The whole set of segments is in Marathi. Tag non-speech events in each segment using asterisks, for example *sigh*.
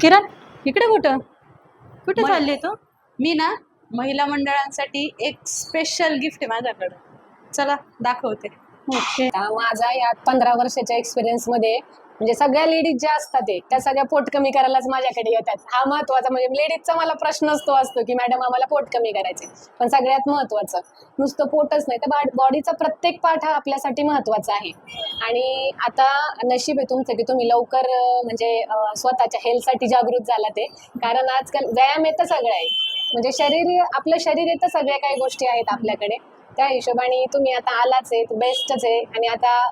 किरण इकडे कुठं? कुठे मै- चालली तू? मी ना महिला मंडळांसाठी एक स्पेशल गिफ्ट आहे माझ्याकडं. चला दाखवते. ओके. माझा या पंधरा वर्षाच्या एक्सपिरियन्समध्ये म्हणजे सगळ्या लेडीज ज्या असतात ते, त्या सगळ्या पोट कमी करायलाच माझ्याकडे येतात. हा महत्त्वाचा म्हणजे लेडीजचा मला प्रश्नच तो असतो की मॅडम आम्हाला पोट कमी करायचे पण सगळ्यात महत्वाचं नुसतं पोटच नाही तर बॉडीचा प्रत्येक पार्ट हा आपल्यासाठी महत्त्वाचा आहे. आणि आता नशीब आहे तुमचं की तुम्ही लवकर म्हणजे स्वतःच्या हेल्थसाठी जागृत झाला ते. कारण आजकाल व्यायाम येतं सगळं आहे म्हणजे शरीर आपलं शरीर येतं सगळ्या काही गोष्टी आहेत आपल्याकडे. त्या हिशोबाने तुम्ही आता आलाच आहे बेस्टच आहे. आणि आता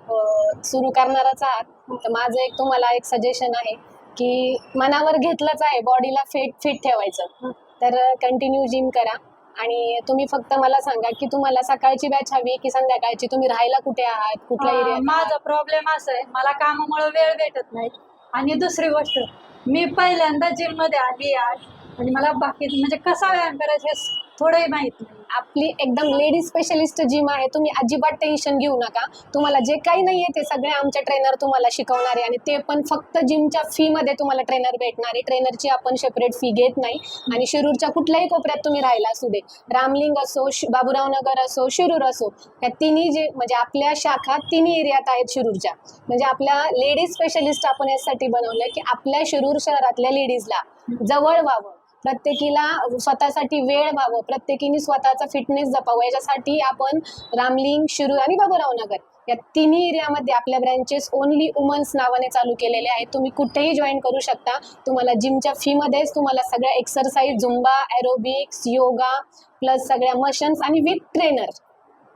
सुरू करणारच आहात. तर माझं एक तुम्हाला एक सजेशन आहे की मनावर घेतलंच आहे बॉडीला फिट फिट ठेवायचं. तर कंटिन्यू जिम करा. आणि तुम्ही फक्त मला सांगा की तुम्हाला सकाळची बॅच हवी की संध्याकाळची? तुम्ही राहायला कुठे आहात? कुठल्या अं, एरियात माझा प्रॉब्लेम असा आहे. मला कामामुळे वेळ भेटत नाही. आणि दुसरी गोष्ट मी पहिल्यांदा जिममध्ये आली आज. आणि मला बाकी म्हणजे कसा व्यायाम करायचा हे थोडंही माहीत नाही. आपली एकदम लेडीज स्पेशलिस्ट जिम आहे तुम्ही अजिबात टेन्शन घेऊ नका. तुम्हाला जे काही नाही आहे ते सगळे आमचे ट्रेनर तुम्हाला शिकवणार आहे आणि ते पण फक्त जिमच्या फी मध्ये तुम्हाला ट्रेनर भेटणार. आहे ट्रेनरची आपण सेपरेट फी घेत नाही. आणि शिरूरच्या कुठल्याही कोपऱ्यात तुम्ही राहिला असू दे. रामलिंग असो बाबुराव नगर असो शिरूर असो या तिन्ही जे म्हणजे आपल्या शाखा तिन्ही एरियात आहेत शिरूरच्या. म्हणजे आपल्या लेडीज स्पेशलिस्ट आपण यासाठी बनवलं की आपल्या शिरूर शहरातल्या लेडीजला जवळ व्हावं. प्रत्येकीला स्वतःसाठी वेळ व्हावं. प्रत्येकीने स्वतःचा फिटनेस जपावं. याच्यासाठी आपण रामलिंग शिरूर आणि बाबुरावनगर या तिन्ही एरियामध्ये आपल्या ब्रँचेस ओनली वुमन्स नावाने चालू केलेले आहेत. तुम्ही कुठेही जॉईन करू शकता. तुम्हाला जिमच्या फीमध्येच तुम्हाला सगळ्या exercise Zumba aerobics yoga plus सगळ्या मशन्स आणि विथ ट्रेनर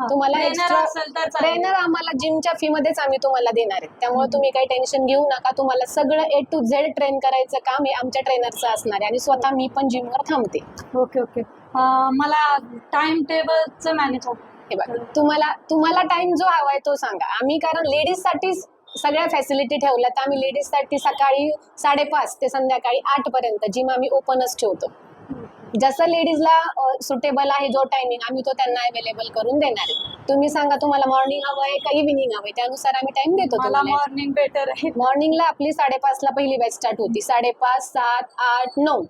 तुम्हाला तर. ट्रेनर आम्हाला जिमच्या फी मध्येच आम्ही तुम्हाला देणार आहे त्यामुळे तुम्ही काही टेन्शन घेऊ नका. तुम्हाला सगळं ए टू झेड ट्रेन करायचं काम हे आमच्या ट्रेनरचं असणार आहे. आणि स्वतः मी पण जिमवर थांबते. ओके ओके मला टाइम टेबलचं मॅनेज हे बघा तुम्हाला तुम्हाला टाइम जो हवाय तो सांगा. आम्ही कारण लेडीजसाठी सगळ्या फॅसिलिटी ठेवल्यात. आम्ही लेडीजसाठी सकाळी साडेपाच ते संध्याकाळी आठ पर्यंत जिम आम्ही ओपनच ठेवतो. जसं लेडीजला सुटेबल आहे जो टायमिंग आम्ही तो त्यांना अवेलेबल करून देणार. आहे तुम्ही सांगा तुम्हाला मॉर्निंग हवं आहे का इव्हिनिंग हवं आहे? त्यानुसार आम्ही टाइम देतो तुम्हाला. मॉर्निंग बेटर आहे. मॉर्निंगला आपली साडेपाच ला पहिली बॅच स्टार्ट होती. साडेपाच सात आठ नऊ.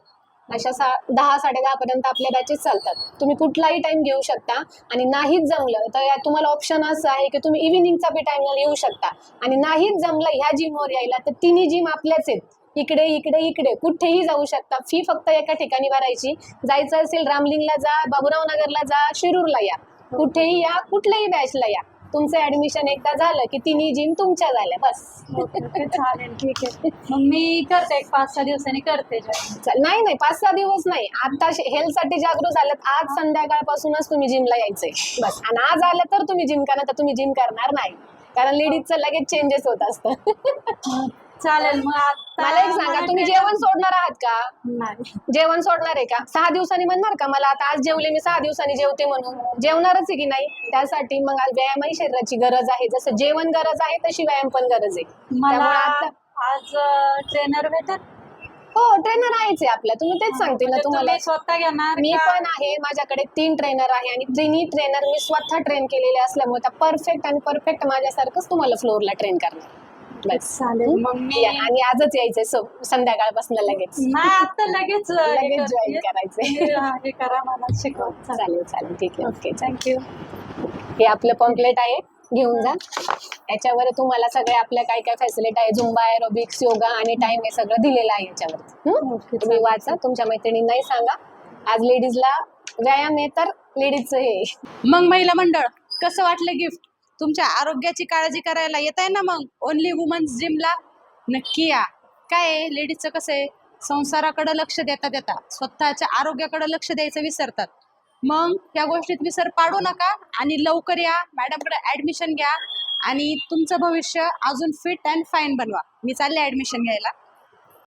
अशा सा दहा साडे दहा पर्यंत आपल्या बॅचेस चालतात. तुम्ही कुठलाही टाइम घेऊ शकता. आणि नाहीच जमलं तर यात तुम्हाला ऑप्शन असं आहे की तुम्ही इव्हिनिंगचा बी टाइम येऊ शकता. आणि नाहीच जमलं ह्या जिमवर यायला तर तिन्ही जिम आपल्याच आहेत. इकडे इकडे इकडे. कुठेही जाऊ शकता. फी फक्त एका ठिकाणी भरायची. जायचं असेल रामलिंगला जा बाबुराव नगरला जा शिरूरला या. कुठेही या कुठल्याही बॅचला या. तुमचं ऍडमिशन एकदा झालं की तिन्ही जिम तुमच्या झाल्या. बस. ओके चालेल. ठीक आहे. मग मी करते. एक पाच सहा दिवसांनी करते join. चा- नाही नाही. पाच सहा दिवस नाही. आता हेल्थसाठी जागृत झालेत. आज संध्याकाळपासूनच तुम्ही जिमला यायचंय. बस. आणि आज आलं तर तुम्ही जिम करणार तर तुम्ही जिम करणार नाही. कारण लेडीजचं लगेच चेंजेस होत असतं. चालेल मग आता मला एक सांगा तुम्ही जेवण सोडणार आहात का? नाही. जेवण सोडणार आहे का? सहा दिवसांनी म्हणणार का? मला आता आज जेवले मी सहा दिवसांनी जेवते म्हणून. जेवणारच आहे की नाही? त्यासाठी मग आज व्यायामही शरीराची गरज आहे. जसं जेवण गरज आहे तशी व्यायाम पण गरज आहे. मला त्यामुळे आता आज ट्रेनर भेटत हो ट्रेनर आहेच आहे आपला. तुम्ही तेच सांगते ना म्हणजे तुम्हाला. तुम्ही स्वतः घेणार मी का? पण आहे. माझ्याकडे तीन ट्रेनर आहे आणि तिन्ही ट्रेनर मी स्वतः ट्रेन केलेले असल्यामुळे त्या परफेक्ट आणि परफेक्ट माझ्यासारखंच तुम्हाला फ्लोअरला ट्रेन करणार. बस. चालेल. मग मी या, आणि आजच यायचंय. स- संध्याकाळपासून लगेच. आता लगेच *laughs* हे लगेच करते. join करायचंय. हा, हे करा मला शिकवा. *laughs* चालेल चालेल. ठीक आहे ओके थँक्यू हे आपलं पॉम्पलेट आहे. घेऊन जा. याच्यावर तुम्हाला सगळे आपल्या काय काय फॅसिलिटी आहे. झुंबा एरोबिक्स योगा आणि टाइम हे सगळं दिलेलं आहे याच्यावर. हं? ओके, तुम्ही वाचा. तुमच्या मैत्रिणींनाही सांगा. आज लेडीजला व्यायाम आहे तर लेडीजचं हे. मग महिला मंडळ कसं वाटलं गिफ्ट तुमच्या आरोग्याची काळजी करायला येत आहे ना मग? ओनली वुमन्स जिमला नक्की या. काय लेडीजचं कसं आहे? संसाराकडे लक्ष देता देता स्वतःच्या आरोग्याकडे लक्ष द्यायचं विसरतात. मग या गोष्टीत विसर पाडू नका आणि लवकर या. मॅडमकडे ऍडमिशन घ्या आणि तुमचं भविष्य अजून फिट अँड फाईन बनवा. मी चालले ऍडमिशन घ्यायला.